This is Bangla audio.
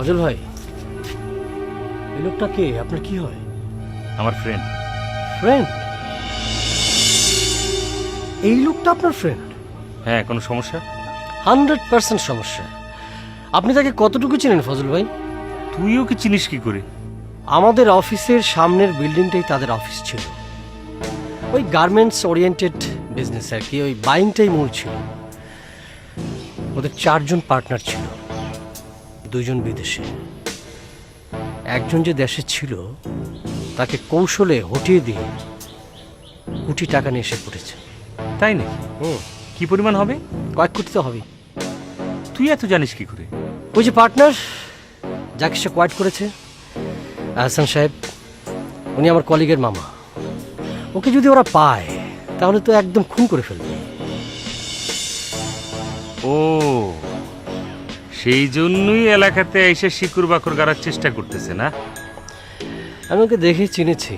ফজল ভাই এই লোকটা কে? আপনার কি হয়? আমার ফ্রেন্ড ফ্রেন্ড এই লোকটা আপনার ফ্রেন্ড হ্যাঁ কোনো সমস্যা? হান্ড্রেড পার্সেন্ট সমস্যা। আপনি তাকে কতটুকু চেনেন ফজল ভাই? তুইও কি চিনিস কি করে? আমাদের অফিসের সামনের বিল্ডিংটাই তাদের অফিস ছিল। ওই গার্মেন্টস ওরিয়েন্টেড বিজনেস আর কি ওই বাইংটাই মূল ছিল। ওদের চারজন পার্টনার ছিল। দুইজন বিদেশে। একজন যে দেশে ছিল তাকে কৌশলে হটিয়ে দিয়ে কোটি টাকা নিয়ে এসে পড়েছে তাই নাকি? হুম কি পরিমাণ হবে? কয়েক কোটি তো হবেই। তুই এত জানিস কি করে? ওই যে পার্টনার যাকে সে কোয়াইট করেছে আহসান সাহেব উনি আমার কলিগের মামা। ওকে যদি ওরা পায় তাহলে তো একদম খুন করে ফেলবে। ও সেই জন্যই এলাকাতে এসে শিকুর বাকর গাড়ার চেষ্টা করতেছে না? আমি ওকে দেখে চিনেছি।